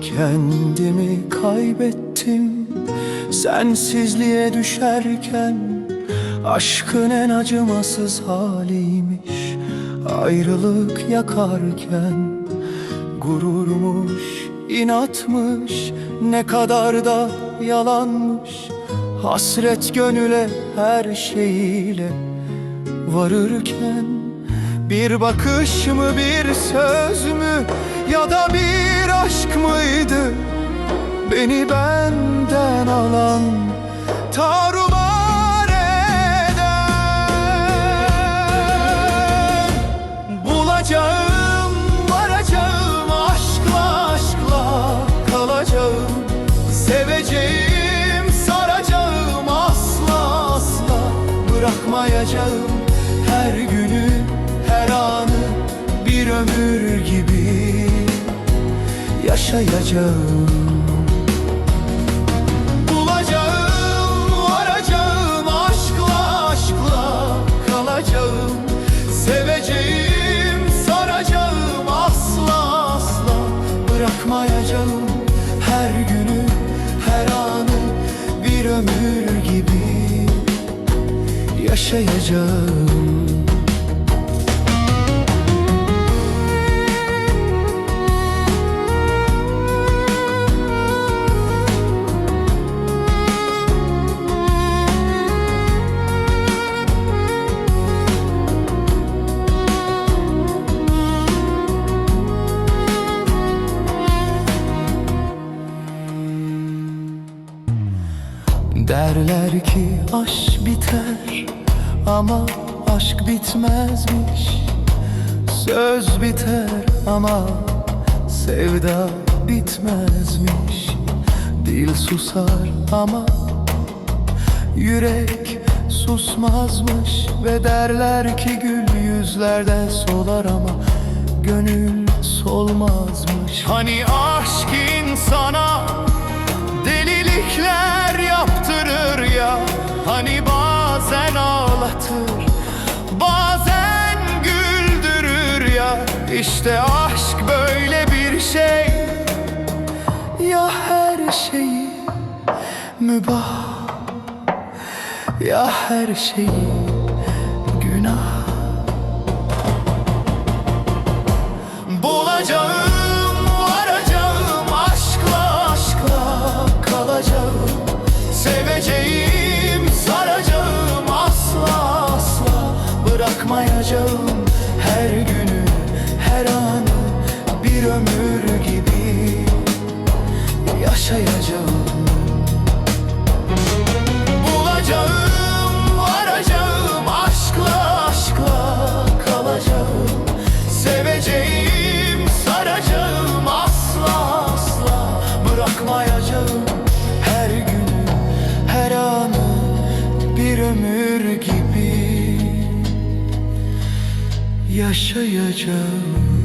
Kendimi kaybettim sensizliğe düşerken. Aşkın en acımasız haliymiş ayrılık yakarken. Gururmuş, inatmış, ne kadar da yalanmış. Hasret gönüle her şeyiyle varırken Bir bakış mı bir söz mü ya da bir aşk mıydı? Beni benden alan tarumar eden Bulacağım, bırakmayacağım Her günü, her anı bir ömür gibi yaşayacağım. Bulacağım, varacağım aşkla aşkla kalacağım. Seveceğim, saracağım asla asla bırakmayacağım Her günü, her anı bir ömür yaşayacağım. Derler ki aşk biter ama aşk bitmezmiş. Söz biter ama sevda bitmezmiş. Dil susar ama yürek susmazmış. Ve derler ki gül yüzlerde solar ama gönül solmazmış. Hani aşk insana Delilikler yaptırır ya. Hani bazen İşte aşk böyle bir şey. Ya her şeyi mübah Ya her şeyi günah. Bulacağım, ömür gibi yaşayacağım. Bulacağım, varacağım aşkla aşkla kalacağım. Seveceğim, saracağım asla asla bırakmayacağım. Her günü, her anı bir ömür gibi yaşayacağım